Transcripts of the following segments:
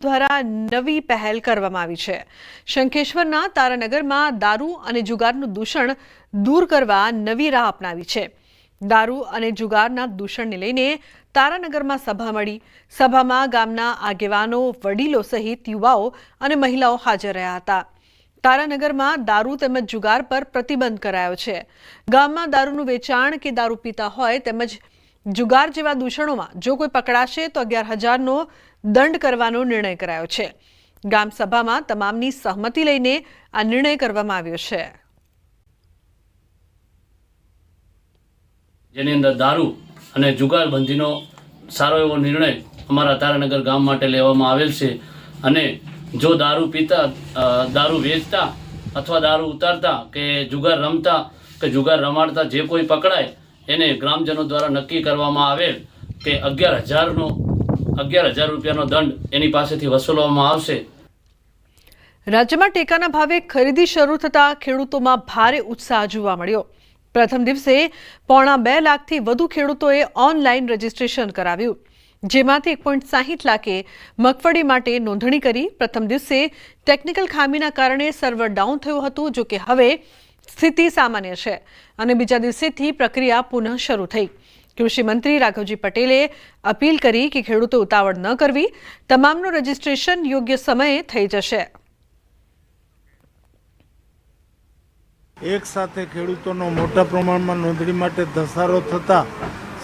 દ્વારા નવી પહેલ કરવામાં આવી છે. શંખેશ્વરના તારાનગરમાં દારૂ અને જુગારનું દૂષણ દૂર કરવા નવી રાહ અપનાવી છે. દારૂ અને જુગારના દૂષણને લઈને તારાનગરમાં સભા મળી. સભામાં ગામના આગેવાનો, વડીલો સહિત યુવાઓ અને મહિલાઓ હાજર રહ્યા હતા. તારાનગરમાં દારૂ તેમજ જુગાર પર પ્રતિબંધ કરાયો છે. ગામમાં દારૂનું વેચાણ કે દારૂ પીતા હોય તેમજ જુગાર જેવા દૂષણોમાં જો કોઈ પકડાશે તો અગિયાર હજારનો દંડ કરવાનો નિર્ણય કરાયો છે. ગામ તમામની સહમતિ લઈને આ નિર્ણય કરવામાં આવ્યો છે. જેની અંદર દારૂ અને જુગારબંધીનો સારો એવો નિર્ણય અમારા તારાનગર ગામ માટે લેવામાં આવેલ છે અને જો દારૂ પીતા દારૂ વેચતા અથવા દારૂ ઉતારતા કે જુગાર રમતા કે જુગાર રમાડતા જે કોઈ પકડાય, એને ગ્રામજનો દ્વારા નક્કી કરવામાં આવેલ કે અગિયાર હજારનો અગિયાર હજાર રૂપિયાનો દંડ એની પાસેથી વસૂલવામાં આવશે. રાજ્યમાં ટેકાના ભાવે ખરીદી શરૂ થતાં ખેડૂતોમાં ભારે ઉત્સાહ જોવા મળ્યો. પ્રથમ દિવસે પોણા બે લાખથી વધુ ખેડૂતોએ ઓનલાઈન રજીસ્ટ્રેશન કરાવ્યું. જેમાંથી એક પોઈન્ટ સાહીઠ લાખે મગફળી માટે નોંધણી કરી પ્રથમ દિવસે ટેકનિકલ ખામીના કારણે સર્વર ડાઉન થયું હતું જો કે હવે સ્થિતિ સામાન્ય છે અને બીજા દિવસેથી પ્રક્રિયા પુનઃ શરૂ થઈ. કૃષિ મંત્રી રાઘવજી પટેલે અપીલ કરી કે ખેડૂતો ઉતાવળ ન કરવી. તમામનું રજીસ્ટ્રેશન યોગ્ય સમયે થઈ જશે. એક સાથે ખેડૂતોનો મોટા પ્રમાણમાં નોંધણી માટે ધસારો થતા,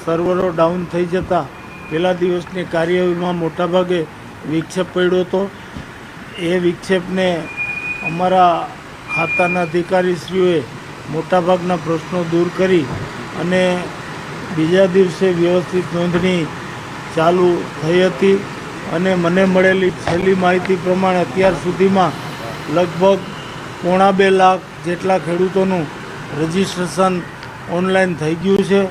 સર્વરો ડાઉન થઈ જતા, પહેલા દિવસની કાર્યવાહીમાં મોટાભાગે વિક્ષેપ પડ્યો હતો. એ વિક્ષેપને અમારા ખાતાના અધિકારીશ્રીઓએ મોટાભાગના પ્રશ્નો દૂર કરી અને બીજા દિવસે વ્યવસ્થિત નોંધણી ચાલુ થઈ હતી અને મને મળેલી છેલ્લી માહિતી પ્રમાણે અત્યાર સુધીમાં લગભગ પોણા બે લાખ જેટલા ખેડૂતોનું રજીસ્ટ્રેશન ઓનલાઈન થઈ ગયું છે.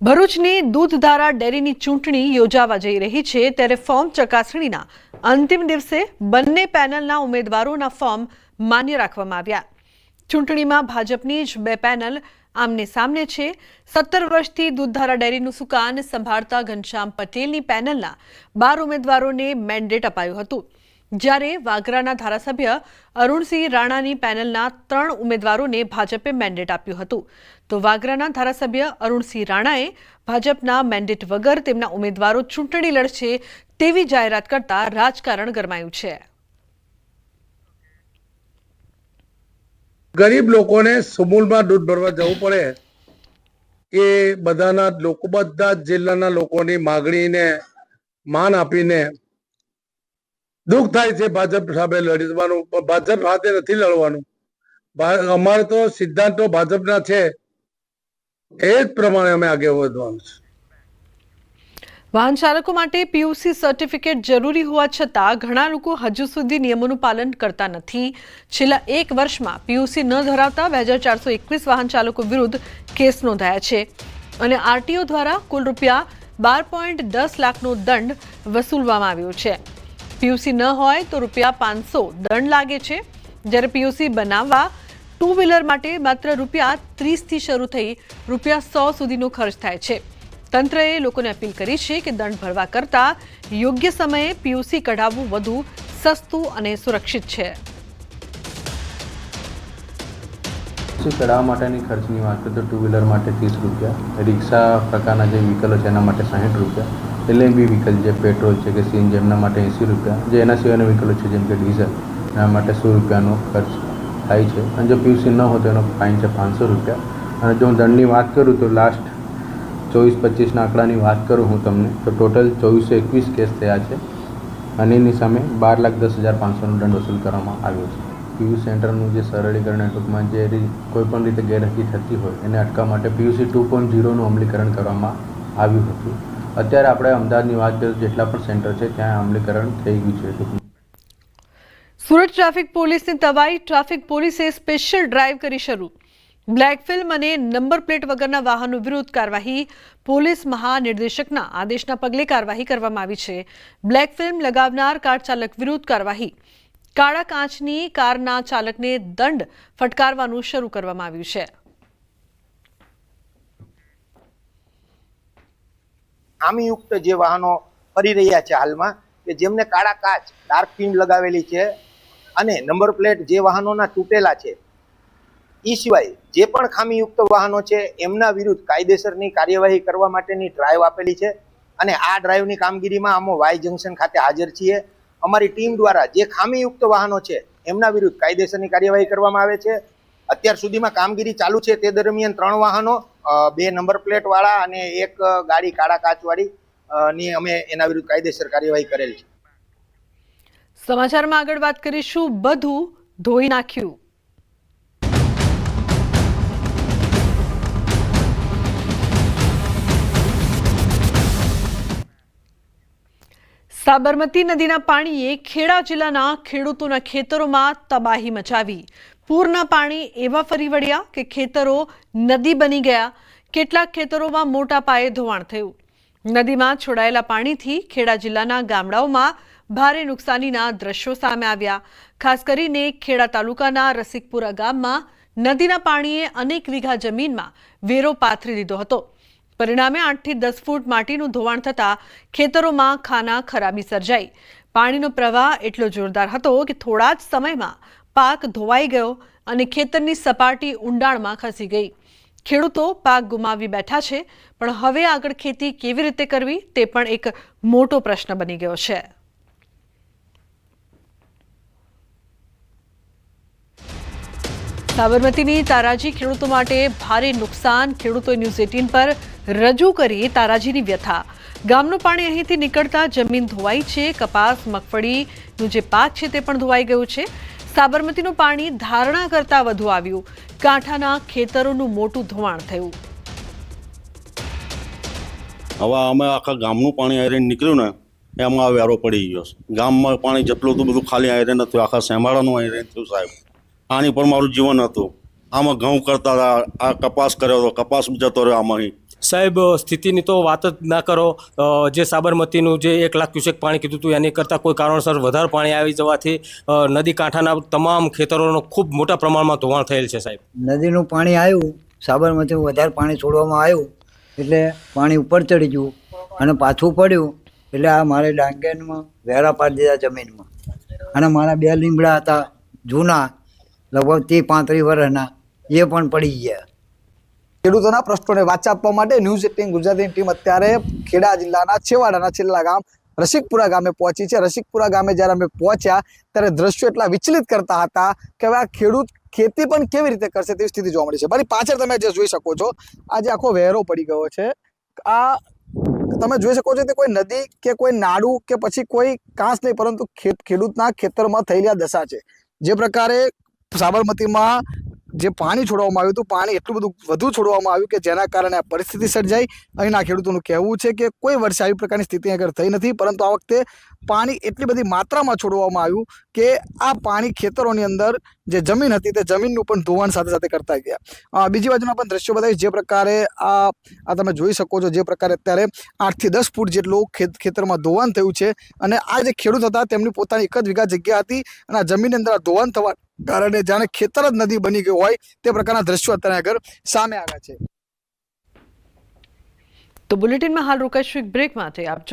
ભરૂચની દૂધધારા ડેરીની ચૂંટણી યોજાવા જઈ રહી છે ત્યારે ફોર્મ ચકાસણીના અંતિમ દિવસે બંને પેનલના ઉમેદવારોના ફોર્મ માન્ય રાખવામાં આવ્યા. ચૂંટણીમાં ભાજપની જ બે પેનલ આમને સામને છે, સત્તર વર્ષથી દૂધધારા ડેરીનું સુકાન સંભાળતા ઘનશ્યામ પટેલની પેનલના બાર ઉમેદવારોને મેન્ડેટ અપાયું હતું. જ્યારે વાગરાના ધારાસભ્ય અરુણસિંહ રાણાની પેનલના ત્રણ ઉમેદવારોને ભાજપે મેન્ડેટ આપ્યું હતું. તો વાગરાના ધારાસભ્ય અરુણસિંહ રાણાએ ભાજપના મેન્ડેટ વગર તેમના ઉમેદવારો ચૂંટણી લડશે તેવી જાહેરાત કરતા રાજકારણ ગરમાયું છે. ગરીબ લોકોને સમૂલમાં દૂધ ભરવા જવું પડે એ બધાના લોકો, બધા જ જિલ્લાના લોકોની માગણીને માન આપીને દુઃખ થાય છે ભાજપ સામે લડવાનું. ભાજપ સાથે નથી લડવાનું. અમારે તો સિદ્ધાંતો ભાજપના છે. એ જ પ્રમાણે અમે આગળ વધવાનું છે. વાહન ચાલકો માટે પીયુસી સર્ટિફિકેટ જરૂરી હોવા છતાં ઘણા લોકો હજુ સુધી નિયમોનું પાલન કરતા નથી. છેલ્લા એક વર્ષમાં પીયુસી ન ધરાવતા બે હજાર ચારસો એકવીસ વાહન ચાલકો વિરુદ્ધ કેસ નોંધાયા છે. અને આરટીઓ દ્વારા કુલ રૂપિયા બાર પોઈન્ટ દસ લાખનો દંડ વસૂલવામાં આવ્યો છે. પીયુસી ન હોય તો રૂપિયા પાંચસો દંડ લાગે છે. જ્યારે પીયુસી બનાવવા ટુ વ્હીલર માટે માત્ર રૂપિયા ત્રીસથી શરૂ થઈ રૂપિયા સો સુધીનો ખર્ચ થાય છે. તંત્રએ લોકોને અપીલ કરી છે કે દંડ ભરવા કરતા યોગ્ય સમયે પીયુસી કઢાવવું વધુ સસ્તું અને સુરક્ષિત છે. કઢાવવા માટેની ખર્ચની વાત કરીએ તો ટુ વ્હીલર માટે ત્રીસ રૂપિયા, રિક્ષા પ્રકારના જે વ્હીકલો છે એના માટે સાહીઠ રૂપિયા એલએમબી વ્હીકલ જે પેટ્રોલ છે કે સીએનજી એમના માટે એંસી રૂપિયા, જે એના સિવાયના વ્હીકલો છે જેમ કે ડીઝલ એના માટે સો રૂપિયાનો ખર્ચ થાય છે. અને જો પીયુસી ન હોય તો એનો ફાઇન છે પાંચસો રૂપિયા. અને જો હું દંડની વાત કરું તો લાસ્ટ ચોવીસ પચીસના આંકડાની વાત કરું હું તમને, તો ટોટલ ચોવીસો એકવીસ કેસ થયા છે. અને એની સામે બાર લાખ દસ હજાર પાંચસોનો દંડ વસૂલ કરવામાં આવ્યો છે. પીયુ સેન્ટરનું જે સરળીકરણ ટૂંકમાં જે કોઈપણ કોઈ રીતે ગેરહકી થતી હોય, એને અટકાવવા માટે પીયુસી ટુ પોઈન્ટ ઝીરોનું અમલીકરણ કરવામાં આવ્યું હતું. અત્યારે આપણે અમદાવાદની વાત કરીએ જેટલા પણ સેન્ટર છે, ત્યાં અમલીકરણ થઈ ગયું છે સુરત ટ્રાફિક પોલીસની તવાઈ ટ્રાફિક પોલીસે સ્પેશિયલ ડ્રાઈવ કરી શરૂ. બ્લેક ફિલ્મ અને નંબર પ્લેટ વગરના વાહનો વિરુદ્ધ કાર્યવાહી પોલીસ મહાનિર્દેશકના આદેશના પગલે કાર્યવાહી કરવામાં આવી છે. બ્લેક ફિલ્મ લગાવનાર કાર ચાલક વિરુદ્ધ કાર્યવાહી. કાળા કાચની કારના ચાલકને દંડ ફટકારવાનું શરૂ કરવામાં આવ્યું છે. ખામીયુક્ત જે વાહનો ફરી રહ્યા છે હાલમાં, કે જેમને કાળા કાચ ડાર્ક ફિલ્મ લગાવેલી છે, અને નંબર પ્લેટ જે વાહનોના તૂટેલા છે એ સિવાય જે પણ ખામીયુક્ત વાહનો છે, એમના વિરુદ્ધ કાયદેસરની કાર્યવાહી કરવા માટેની ડ્રાઈવ આપેલી છે. અને આ ડ્રાઈવની કામગીરીમાં અમે વાય જંકશન ખાતે હાજર છીએ. અમારી ટીમ દ્વારા જે ખામીયુક્ત વાહનો છે, એમના વિરુદ્ધ કાયદેસરની કાર્યવાહી કરવામાં આવે છે. અત્યાર સુધીમાં કામગીરી ચાલુ છે, તે દરમિયાન ત્રણ વાહનો બે નંબર પ્લેટવાળા અને એક ગાડી કાળા કાચવાળી ની અમે એના વિરુદ્ધ કાયદેસર કાર્યવાહી કરેલ છે. સમાચારમાં આગળ વાત કરીશું. બધું ધોઈ નાખ્યું. સાબરમતી નદીના પાણીએ ખેડા જિલ્લાના ખેડૂતોના ખેતરોમાં તબાહી મચાવી. પૂરના પાણી એવા ફરી વળ્યા કે ખેતરો નદી બની ગયા. કેટલાક ખેતરોમાં મોટા પાયે ધોવાણ થયું. નદીમાં છોડાયેલા પાણીથી ખેડા જિલ્લાના ગામડાઓમાં ભારે નુકસાનીના દ્રશ્યો સામે આવ્યા. ખાસ કરીને ખેડા તાલુકાના રસિકપુરા ગામમાં નદીના પાણીએ અનેક વીઘા જમીનમાં વેરો પાથરી દીધો હતો. પરિણામે આઠથી દસ ફૂટ માટીનું ધોવાણ થતાં ખેતરોમાં ખાના ખરાબી સર્જાઈ. પાણીનો પ્રવાહ એટલો જોરદાર હતો કે થોડા જ સમયમાં પાક ધોવાઈ ગયો અને ખેતરની સપાટી ઊંડાણમાં ખસી ગઈ. ખેડૂતો પાક ગુમાવી બેઠા છે, પણ હવે આગળ ખેતી કેવી રીતે કરવી તે પણ એક મોટો પ્રશ્ન બની ગયો છે. સાબરમતીની તારાજી ખેડૂતો માટે ભારે નુકસાન ખેડૂતો ન્યૂઝ એટીન પર રજૂ કરી તારાજીની વ્યથા. ગામનું પાણી અહીંથી નીકળતા જમીન ધોવાઈ છે. કપાસ, મગફળીનું જે પાક છે તે પણ ધોવાઈ ગયું છે. સાબરમતીનું પાણી ધારણા કરતાં વધુ આવ્યું. કાંઠાના ખેતરોનું મોટું ધોવાણ થયું. હવે અમે આખા ગામનું પાણી આયરન નીકળ્યું ને, એમાં વેરો પડી ગયો ગામમાં પાણી જેટલું હતું બધું ખાલી આયરન હતું આખા શેમાળાનું આયરન થયું સાહેબ. આની પર મારું જીવન હતું. આમાં ઘઉં કરતા હતા, આ કપાસ કર્યો હતો કપાસ જતો રહ્યો આમાં સાહેબ, સ્થિતિની તો વાત જ ના કરો. જે સાબરમતીનું જે એક લાખ ક્યુસેક પાણી કીધું હતું, એની કરતાં કોઈ કારણસર વધારે પાણી આવી જવાથી નદી કાંઠાના તમામ ખેતરોનો ખૂબ મોટા પ્રમાણમાં ધોવાણ થયેલ છે, સાહેબ. નદીનું પાણી આવ્યું સાબરમતીનું વધારે પાણી છોડવામાં આવ્યું, એટલે પાણી ઉપર ચડી ગયું અને પાછું પડ્યું, એટલે આ મારે ડાંગેનમાં વેરા પાડી દીધા જમીનમાં. અને મારા બે લીમડા હતા જૂના, લગભગ ત્રીસ પાંત્રીસ વર્ષના, એ પણ પડી ગયા. ખેડૂતોના પ્રશ્નોને વાચા આપવા માટે ન્યૂઝ એટીન ગુજરાતીની ટીમ અત્યારે ખેડા જિલ્લાના છેવાડાના છેલ્લા ગામ રસિકપુરા ગામે પહોંચી છે. રસિકપુરા ગામે જ્યારે અમે પહોંચ્યા, ત્યારે દ્રશ્યો એટલા વિચલિત કરતા હતા કે હવે આ ખેડૂત ખેતી પણ કેવી રીતે કરશે તેવી સ્થિતિ જોવા મળી છે. મારી પાછળ તમે જે જોઈ શકો છો, આજે આખો વહેરો પડી ગયો છે. આ તમે જોઈ શકો છો તે કોઈ નદી કે કોઈ નાડું કે પછી કોઈ કાંસ નહીં, પરંતુ ખેડૂતના ખેતરમાં થયેલી આ દશા છે. જે પ્રકારે સાબરમતીમાં જે પાણી છોડવામાં આવ્યું હતું, પાણી એટલું બધું વધુ છોડવામાં આવ્યું કે જેના કારણે આ પરિસ્થિતિ સર્જાઈ. અહીંના ખેડૂતોનું કહેવું છે કે કોઈ વર્ષે આવી પ્રકારની સ્થિતિ આગળ થઈ નથી, પરંતુ આ વખતે પાણી એટલી બધી માત્રામાં છોડવામાં આવ્યું કે આ પાણી ખેતરોની અંદર જે જમીન હતી તે જમીનનું પણ ધોવાણ સાથે સાથે કરતા ગયા. બીજી બાજુના પણ દ્રશ્યો બતાવીશ. જે પ્રકારે આ આ તમે જોઈ શકો છો, જે પ્રકારે અત્યારે આઠથી દસ ફૂટ જેટલું ખેત, ખેતરમાં ધોવાણ થયું છે અને આ જે ખેડૂત હતા, તેમની પોતાની એક જ વીઘા જગ્યા હતી અને આ જમીનની અંદર આ ધોવાણ થવા કારણે જાણે ખેતર જ નદી બની ગયું હોય તે પ્રકારના દ્રશ્યો અત્યારે આગળ સામે આવ્યા છે. તો બુલેટિનમાં હાલ રોકાઈશું એક બ્રેક માટે આપ